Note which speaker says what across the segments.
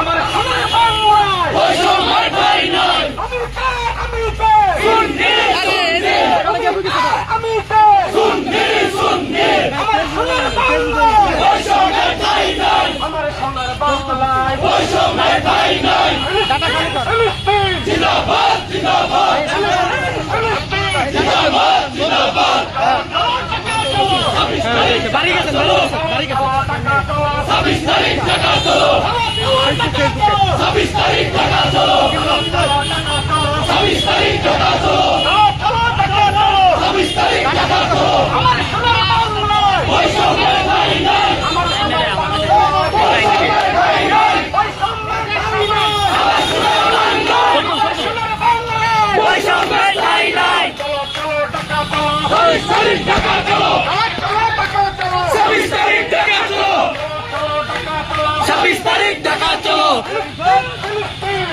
Speaker 1: আমার সোনার বাংলায় বৈষম্যের ঠাই নাই আমি কে আমি কে সুন্নি আমি কে সুন্নি সুন্নি আমার সোনার বাংলায় বৈষম্যের ঠাই নাই আমার সোনার বাংলায় বৈষম্যের ঠাই নাই ফিলিস্তিন জিন্দাবাদ জিন্দাবাদ ফিলিস্তিন জিন্দাবাদ জিন্দাবাদ ছাব্বিশ তারিখ
Speaker 2: বাড়ি গেছেন ভালো গেছেন বাড়ি গেছেন
Speaker 1: ছাব্বিশ তারিখ টাকা চলো ছাব্বিশ তারিখ টাকা চলো ছাব্বিশ তারিখ টাকা চলো ছাব্বিশ তারিখ টাকা চলো বৈষম্যের ঠাই নাই বৈষম্যের ঠাই নাই ছাব্বিশ তারিখ টাকা চলো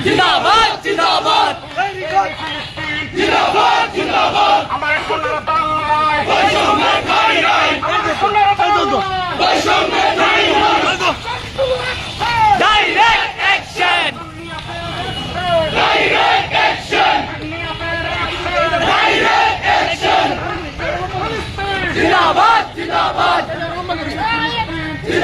Speaker 1: জিন্দাবাদ জিন্দাবাদ জিন্দাবাদ জিন্দাবাদ
Speaker 3: আমার সোনার বাংলায়
Speaker 1: বৈষম্যের ঠাই নাই
Speaker 3: আমার সোনার বাংলায়
Speaker 1: বৈষম্যের ঠাই নাই direct action direct action direct action জিন্দাবাদ জিন্দাবাদ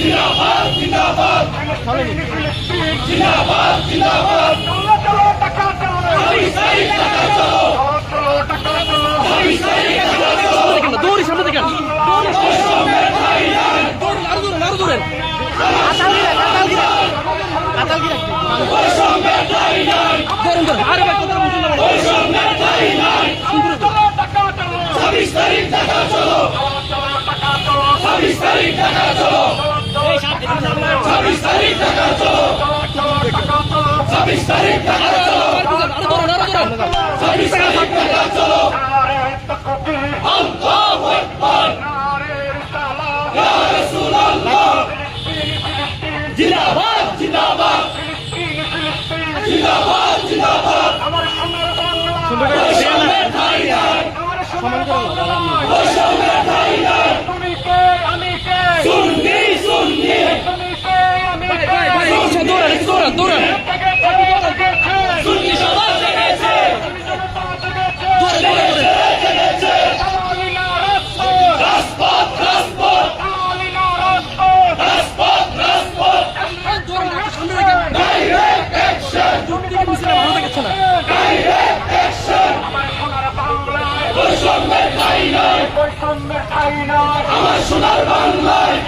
Speaker 1: জিন্দাবাদ জিন্দাবাদ জিন্দাবাদ জিন্দাবাদ তারিখ টাকা চলো ছাব্বিশ তারিখ টাকা চলো তারিখ টাকা চলো ছাব্বিশ তারিখ টাকা চলো
Speaker 2: দেখেন দৌড়ি সামনে দেখেন
Speaker 1: ঠাই নাই
Speaker 2: আরও দূরেন আরও দূরেন আতাল গিরা আতাল গিরা আতাল গিরা ধরেন ধরেন আরে ভাই কথা বুঝুন না
Speaker 1: বৈষম্যের ঠাই নাই ছাব্বিশ তারিখ টাকা চলো ছাব্বিশ তারিখ টাকা জিন্দাবাদ জিন্দাবাদ জিন্দাবাদ জিন্দাবাদ বৈষম্যের ঠাই নাই বৈষম্যের ঠাই নাই
Speaker 3: তুমি কে আমি কে
Speaker 1: সুন্নি সুন্নি
Speaker 3: তুমি কে আমি কে
Speaker 2: ভাই আচ্ছা দৌড়ান একটু দৌড়ান দৌড়ান
Speaker 1: সুন্নি সমাজ জেগেছে
Speaker 2: দৌড়ান দৌড়ান দৌড়ান
Speaker 1: জেগেছে রাজপথ রাজপথ রাজপথ রাজপথ
Speaker 2: দৌড়ান একটু সামনে দেখেন
Speaker 1: ডাইরেক্ট অ্যাকশন
Speaker 2: দিকে মিছিলে ভালো দেখাচ্ছে না
Speaker 1: ডাইরেক্ট অ্যাকশন বৈষম্যের ঠাই নাই আমার সোনার বাংলায়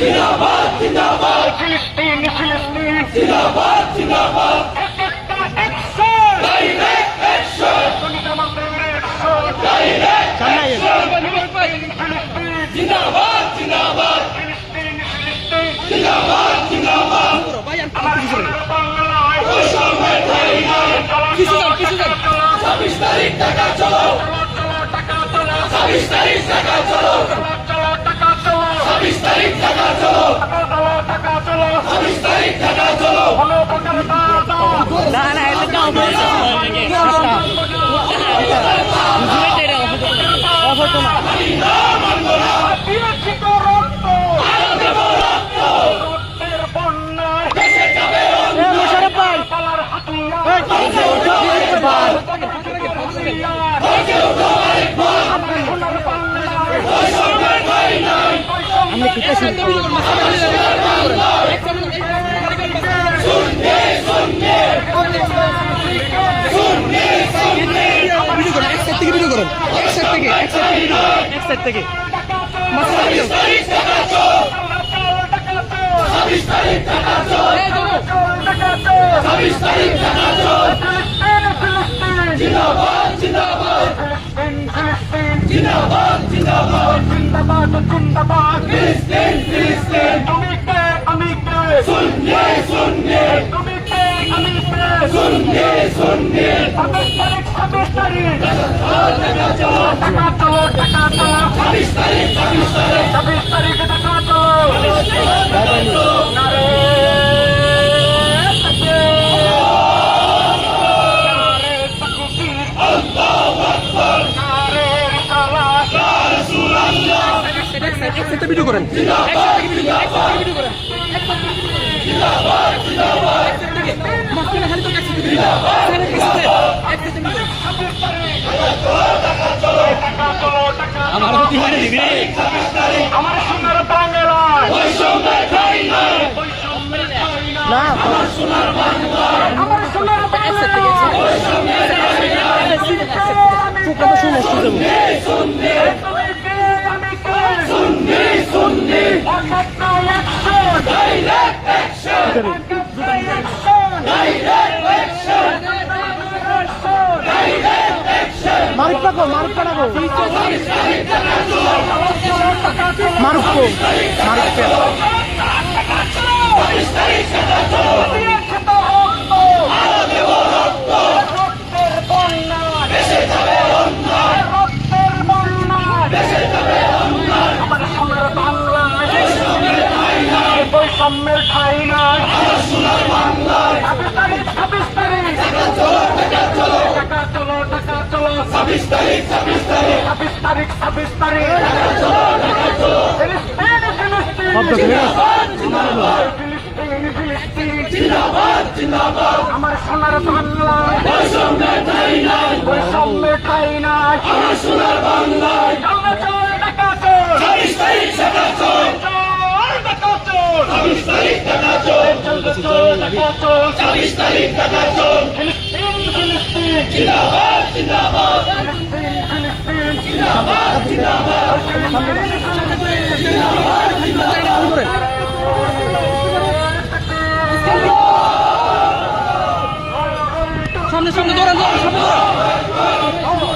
Speaker 1: জিন্দাবাদ জিন্দাবাদ
Speaker 3: ফিলিস্তিন ফিলিস্তিন
Speaker 1: জিন্দাবাদ জিন্দাবাদ
Speaker 3: একটা অ্যাকশন
Speaker 1: ডাইরেক্ট অ্যাকশন
Speaker 3: তুমি আমাদের অ্যাকশন
Speaker 1: ডাইরেক্ট অ্যাকশন
Speaker 3: ফিলিস্তিন
Speaker 1: জিন্দাবাদ জিন্দাবাদ
Speaker 3: ফিলিস্তিন ফিলিস্তিন
Speaker 1: জিন্দাবাদ জিন্দাবাদ
Speaker 2: ভাই আমি কিছু কিছু
Speaker 3: বাংলায়
Speaker 1: বৈষম্যের ঠাই নাই
Speaker 2: কিছু যান কিছু যান
Speaker 1: ছাব্বিশ তারিখ টাকা চলো
Speaker 3: টাকা চলো
Speaker 1: ছাব্বিশ তারিখ টাকা চলো
Speaker 3: টাকা চলো
Speaker 1: ছাব্বিশ তারিখ টাকা চলো
Speaker 3: টাকা চলো
Speaker 1: ছাব্বিশ তারিখ টাকা চলো
Speaker 2: না না এটা
Speaker 1: অসত্য না
Speaker 3: দিয়েছি তো রক্ত রক্তের বন্যায়
Speaker 1: এ মোশারফ ভাই
Speaker 3: পালার হাতিয়ার
Speaker 1: আমি পিঠে শুরু ভিডিও করেন এক সাইড থেকে ভিডিও করেন এক সাইড থেকে। এক সাইড থেকে এক সাইড থেকে মাঝখানে ভিডিও
Speaker 3: জিন্দাবাদ জিন্দাবাদ। তুমি কে আমি কে তুমি কে আমি কে ছাব্বিশ তারিখ ছাব্বিশ তারিখ টাকা চলো টাকা চলো ছাব্বিশ তারিখ ছাব্বিশ তারিখ টাকা
Speaker 1: তো এক সাইড থেকে ভিডিও সাইডে পিছনে এক সাইড থেকে ভিডিও
Speaker 3: টাকা চলো টাকা
Speaker 1: আমার প্রতি মানে দিবি
Speaker 3: আমার সোনার বাংলায়
Speaker 1: না।
Speaker 3: আমার সোনার
Speaker 1: এক সাইড থেকে এক সাইড থেকে চোখ তো শুনে মারুক পাকো মারুক পাকো মারুক কো মারুক কে
Speaker 3: বৈষম্যের ঠাই নাই টাকা চলো টাকা চলো ছাব্বিশ তারিখ ছাব্বিশ তারিখ ছাব্বিশ তারিখ ছাব্বিশ তারিখ আমার সোনার নাই আমার সোনার
Speaker 1: সামনে সামনে দৌড়ান দৌড়ান সামনে দৌড়ান।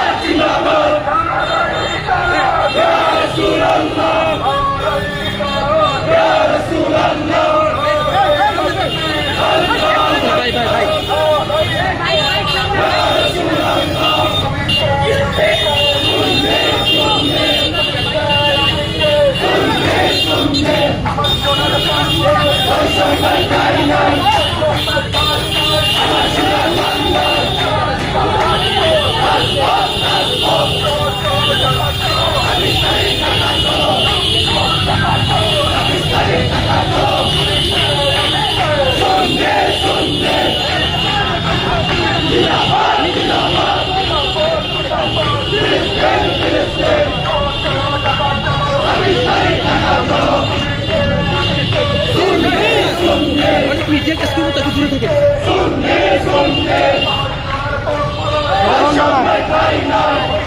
Speaker 1: লাল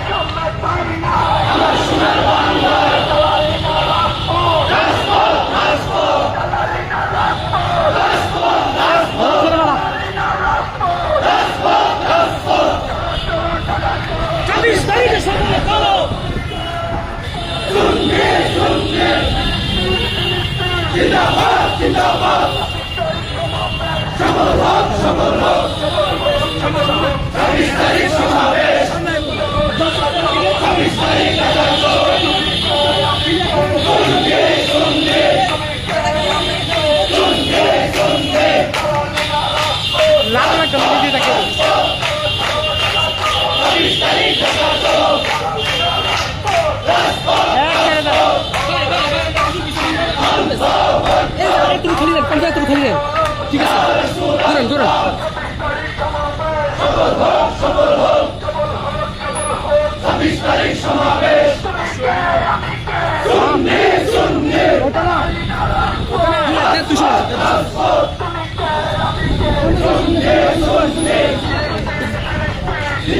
Speaker 1: তুমি খেলি দেন পঞ্চায়েত তুমি ঠিক আছে ধরেন ধরেন ওটা না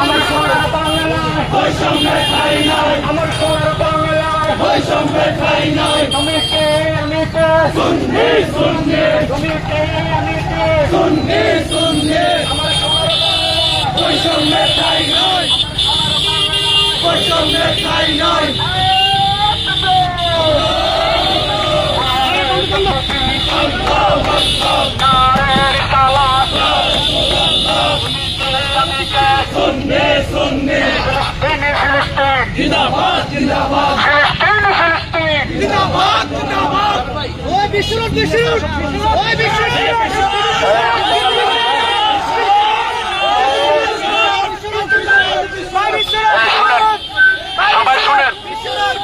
Speaker 3: আমার সোনার বাংলায়
Speaker 4: বৈষম্যে ঠাই নাই
Speaker 3: আমার সোনার বাংলায়
Speaker 4: বৈষম্যে ঠাই নাই
Speaker 3: তুমি কে আমি কে
Speaker 4: শূন্যে শূন্যে
Speaker 3: তুমি কে আমি কে
Speaker 4: শূন্যে শূন্যে
Speaker 3: আমার ফিলিস্তিনি ফিলিস্তিন
Speaker 4: জিন্দাবাদ জিন্দাবাদ
Speaker 1: ওই বিশ্বরোড বিশ্বরোড ওই
Speaker 3: সবাই শুনেন এই
Speaker 1: বিশ্বরোড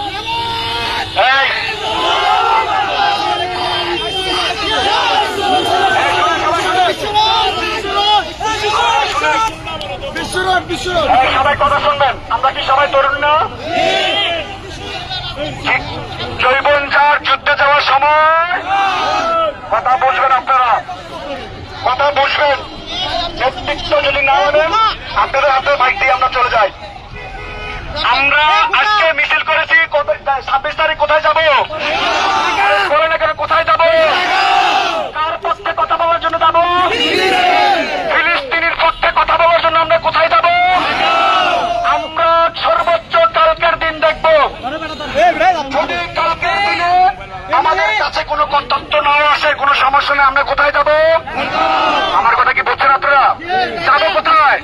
Speaker 1: বিশ্বরোড
Speaker 3: এই সবাই কথা শুনবেন। আমরা কি সবাই তরুণ না? জৈবন যার যুদ্ধে যাওয়ার সময়? কথা বুঝবেন আপনারা। কথা বুঝবেন। নেতৃত্ব যদি না নেন আপনাদের হাতে বাইক দিয়ে আমরা চলে যাই। আমরা আজকে মিছিল করেছি ছাব্বিশ তারিখ কোথায় যাব? বলেন এখানে কোথায় যাব? কার পক্ষে কথা বলার জন্য যাব? ফিলিস্তিনির পক্ষে কথা বলার জন্য আমরা কোথায় যদি কালকের দিনে আমাদের কাছে কোনো কর্তব্য না আসে, কোনো সমস্যা নেই, আমরা কোথায় যাব? আমার কথা কি বুঝছেন আপনারা? যাব কোথায়?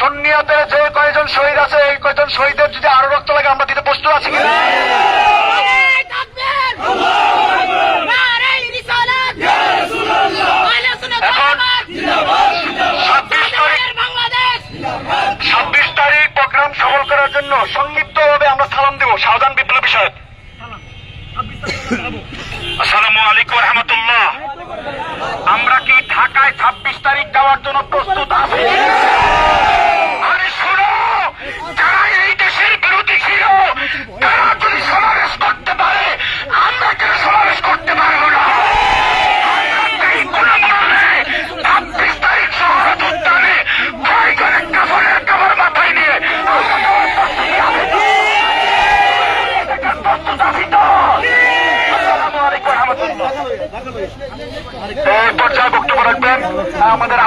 Speaker 3: সন্নিয়াতে যে কয়জন শহীদ আছে, এই কয়জন শহীদের যদি আরও রক্ত লাগে, আমরা দিতে প্রস্তুত আছি কিনা? আমাদের